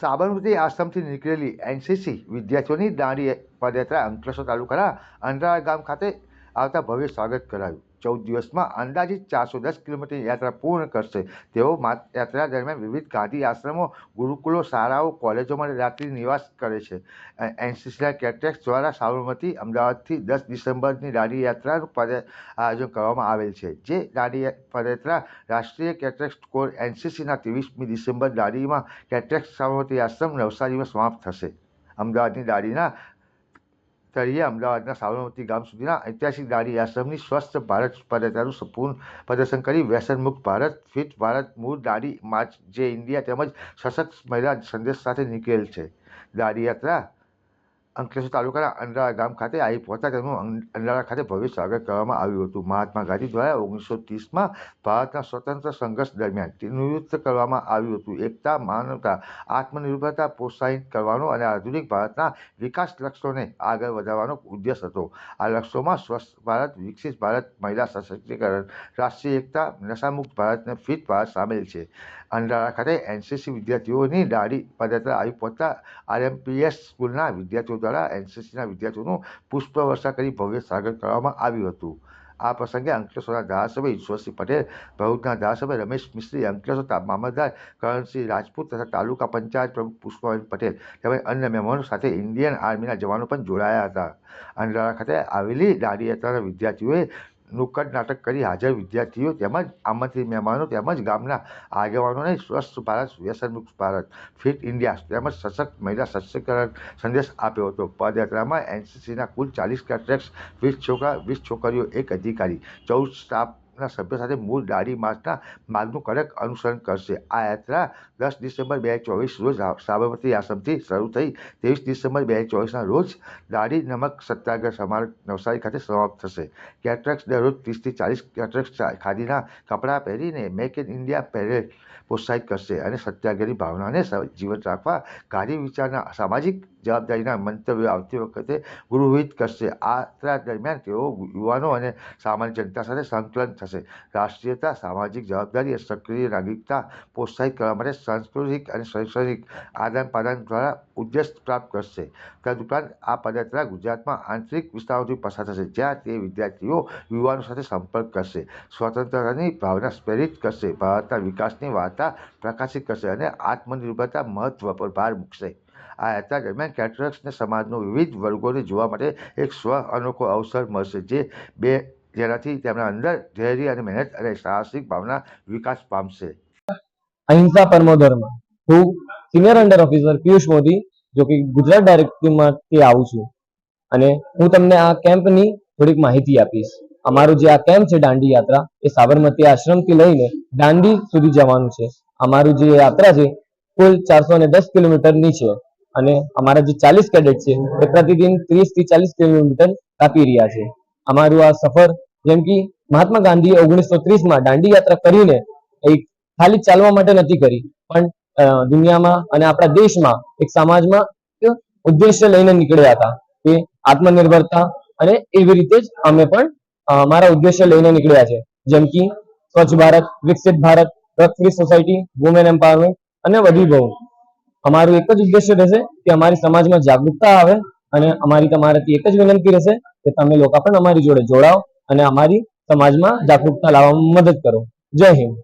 સાબરમતી આશ્રમથી નીકળેલી એનસીસી વિદ્યાર્થીઓની દાંડી પદયાત્રા અંકલેશ્વર તાલુકાના અંડરા ગામ ખાતે આવતા ભવ્ય સ્વાગત કરાયું. ચૌદ દિવસમાં અંદાજિત ચારસો દસ કિલોમીટર યાત્રા પૂર્ણ કરશે. તેઓ યાત્રા દરમિયાન વિવિધ ગાંધી આશ્રમો ગુરુકુળો શાળાઓ, કોલેજોમાં રાત્રિ નિવાસ કરે છે. એનસીસીના કેટેક્સ દ્વારા સાબરમતી, અમદાવાદથી દસ ડિસેમ્બરની દાંડી યાત્રાનું આયોજન કરવામાં આવેલ છે. જે દાંડી પદયાત્રા રાષ્ટ્રીય કેટેક્સ કોર એનસીસીના ત્રેવીસમી ડિસેમ્બર દાંડીમાં કેટેક્સ સાબરમતી આશ્રમ નવસારીમાં સમાપ્ત થશે. અમદાવાદની દાંડીના તળિયે અમદાવાદના સાબરમતી ગામ સુધીના ઐતિહાસિક દાંડી આશ્રમની સ્વસ્થ ભારત પદયાત્રાનું સંપૂર્ણ પ્રદર્શન કરી વ્યસનમુક્ત ભારત, ફિટ ભારત, મૂળ દાંડી માર્ચ જે ઇન્ડિયા તેમજ સશક્ત મહિલા સંદેશ સાથે નીકળેલ છે. દાંડી યાત્રા અંકલેશ્વર તાલુકાના અંડાળા ગામ ખાતે આવી પહોંચતા તેમનું અંડાળા ખાતે ભવ્ય સ્વાગત કરવામાં આવ્યું હતું. મહાત્મા ગાંધી દ્વારા ઓગણીસો ત્રીસમાં ભારતના સ્વતંત્ર સંઘર્ષ દરમિયાન નિવૃત્ત કરવામાં આવ્યું હતું. એકતા, માનવતા, આત્મનિર્ભરતા પ્રોત્સાહિત કરવાનો અને આધુનિક ભારતના વિકાસ લક્ષ્યોને આગળ વધારવાનો ઉદ્દેશ હતો. આ લક્ષ્યોમાં સ્વસ્થ ભારત, વિકસિત ભારત, મહિલા સશક્તિકરણ, રાષ્ટ્રીય એકતા, નશામુક્ત ભારત અને ફિટ ભારત સામેલ છે. અંડાળા ખાતે એનસીસી વિદ્યાર્થીઓની દાઢી પદયાત્રા આવી પહોંચતા આરએમપીએસ સ્કૂલના વિદ્યાર્થીઓ દ્વારા એનસીસીના વિદ્યાર્થીઓનું પુષ્પવર્ષા કરી ભવ્ય સ્વાગત કરવામાં આવ્યું હતું. આ પ્રસંગે અંકલેશ્વરના ધારાસભ્ય ઈશ્વરસિંહ પટેલ, ભરૂચના ધારાસભ્ય રમેશ મિસ્ત્રી અંકલેશ્વર મામલતદાર કરણસિંહ રાજપૂત તથા તાલુકા પંચાયત પ્રમુખ પુષ્પાબેન પટેલ તેમજ અન્ય મહેમાનો સાથે ઇન્ડિયન આર્મીના જવાનો પણ જોડાયા હતા. અંડાળા ખાતે આવેલી દાંડી યાત્રાના વિદ્યાર્થીઓએ નુક્કડ નાટક કરી હાજર વિદ્યાર્થીઓ તેમજ આમંત્રિત મહેમાનો તેમજ ગામના આગેવાનોને સ્વસ્થ ભારત, વ્યસનમુક્ત ભારત, ફિટ ઇન્ડિયા તેમજ સશક્ત મહિલા સશક્તિકરણ સંદેશ આપ્યો હતો. પદયાત્રામાં એનસીસીના કુલ ચાલીસ કેટ્રેક્સ વીસ છોકરા, વીસ છોકરીઓ એક અધિકારી, ચૌદ સ્ટાફના સભ્યો સાથે મૂળ દાઢી માર્ચના માર્ગનું કડક અનુસરણ કરશે. આ યાત્રા દસ ડિસેમ્બર બે હજાર ચોવીસ રોજ સાબરમતી આશ્રમથી શરૂ થઈ ત્રેવીસ ડિસેમ્બર બે હજાર ચોવીસના રોજ દાઢી નમક સત્યાગ્રહ સમારોહ નવસારી ખાતે સમાપ્ત થશે. કેટ્રક્સ દરરોજ ત્રીસથી ચાલીસ કેટ્રક્સ ખાદીના કપડાં પહેરીને મેક ઇન ઇન્ડિયા પહેરે પ્રોત્સાહિત કરશે અને સત્યાગ્રહની ભાવનાને જીવંત રાખવા ગાંધી વિચારના સામાજિક જવાબદારીના મંતવ્યો આવતી વખતે ગૃહિત કરશે. આ યાત્રા દરમિયાન તેઓ યુવાનો અને સામાન્ય જનતા સાથે સંકલન થશે. રાષ્ટ્રીયતા, સામાજિક જવાબદારી અને સક્રિય નાગરિકતા પ્રોત્સાહિત કરવા માટે સાંસ્કૃતિક અને શૈક્ષણિક આદાન પ્રદાન દ્વારા ઉદ્દેશ પ્રાપ્ત કરશે. તદુપરાંત આ પદયાત્રા ગુજરાતમાં આંતરિક વિસ્તારોથી પસાર થશે, જ્યાં તે વિદ્યાર્થીઓ યુવાનો સાથે સંપર્ક કરશે સ્વતંત્રતાની ભાવના પ્રેરિત કરશે, ભારતના વિકાસની વાર્તા પ્રકાશિત કરશે અને આત્મનિર્ભરતા મહત્વ પર ભાર મૂકશે. આ યાત્રા દરમિયાન કેટરક્સને સમાજનો વિવિધ વર્ગોને જોવા માટે એક સ્વ અનોખો અવસર મળશે, જે બે જેનાથી તેમના અંદર ધૈર્ય અને મહેનત અને સાહસિક ભાવના વિકાસ પામશે. અહિંસા પરમો ધર્મ હું senior under officer Piyush Modi, જો કે ગુજરાત ડાયરેક્ટરીમાંથી આવું છું. અને હું તમને આ કેમ્પની થોડીક માહિતી આપીશ. અમારું જે આ કેમ્પ છે દાંડી યાત્રા, એ સાબરમતી આશ્રમથી લઈને દાંડી સુધી જવાનું છે. અમારું જે યાત્રા છે, કુલ ચારસો ને દસ કિલોમીટરની છે. અને અમારા જે ચાલીસ કેડેટ છે, એ પ્રતિદિન ત્રીસથી ચાલીસ કિલોમીટર કાપી રહ્યા છે. અમારું આ સફર, જેમ કે મહાત્મા ગાંધીએ ઓગણીસો ત્રીસમાં દાંડી યાત્રા કરીને એક ખાલી ચાલવા માટે નથી કરી, પણ દુનિયામાં અને આપણા દેશમાં એક સમાજમાં ઉદ્દેશ્ય લઈને નીકળ્યા હતા કે આત્મનિર્ભરતા અને એવી રીતે જ અમે પણ અમારા ઉદ્દેશ્ય લઈને નીકળ્યા છે. જેમ કે સ્વચ્છ ભારત, વિકસિત Bharat drug free society women empowerment અને વડીભવ અમારું એક જ ઉદ્દેશ્ય રહેશે કે અમારી સમાજમાં જાગૃતતા આવે અને અમારી તમારાથી એક જ વિનંતી રહેશે કે તમે લોકો પણ અમારી જોડે જોડાઓ અને અમારી સમાજમાં જાગૃતતા લાવવામાં મદદ કરો. જય હિન્દ.